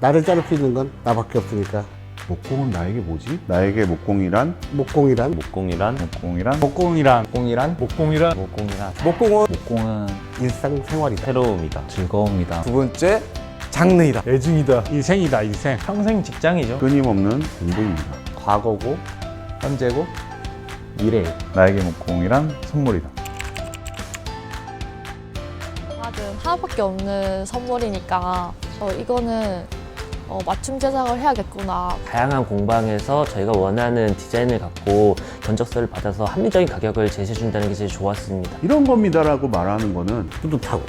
나를 자를 수 있는 건 나밖에 없으니까 목공은 나에게 뭐지? 나에게 목공이란? 목공이란 목공이란 목공이란? 목공이란 목공이란 목공이란 목공이란 목공은 목공은 일상생활이다. 새로움이다. 즐거움이다. 두 번째 장르이다. 애증이다 인생이다 인생 평생 직장이죠. 끊임없는 공부입니다. 과거고 현재고 미래. 나에게 목공이란 선물이다. 받은 하나밖에 없는 선물이니까 어, 이거는 어, 맞춤 제작을 해야겠구나. 다양한 공방에서 저희가 원하는 디자인을 갖고 견적서를 받아서 합리적인 가격을 제시해준다는 게 제일 좋았습니다. 이런 겁니다라고 말하는 거는 뿌듯하고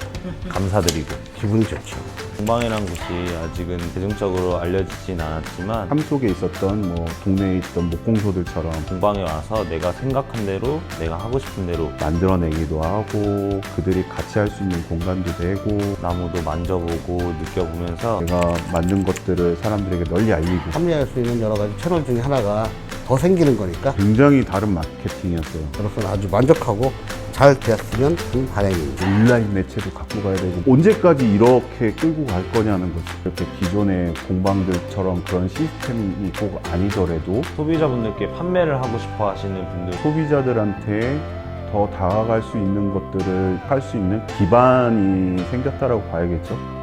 감사드리고 기분이 좋죠. 공방이란 곳이 아직은 대중적으로 알려지진 않았지만 삶 속에 있었던 뭐 동네에 있던 목공소들처럼 공방에 와서 내가 생각한 대로 내가 하고 싶은 대로 만들어내기도 하고 그들이 같이 할 수 있는 공간도 되고 나무도 만져보고 느껴보면서 내가 만든 것들을 사람들에게 널리 알리고 참여할 수 있는 여러 가지 채널 중에 하나가 더 생기는 거니까 굉장히 다른 마케팅이었어요. 저로서는 아주 만족하고 잘 되었으면 하는 바람입니다. 온라인 매체도 갖고 가야 되고 언제까지 이렇게 끌고 갈 거냐는 거죠. 이렇게 기존의 공방들처럼 그런 시스템이 꼭 아니더라도 소비자분들께 판매를 하고 싶어 하시는 분들 소비자들한테 더 다가갈 수 있는 것들을 할 수 있는 기반이 생겼다라고 봐야겠죠.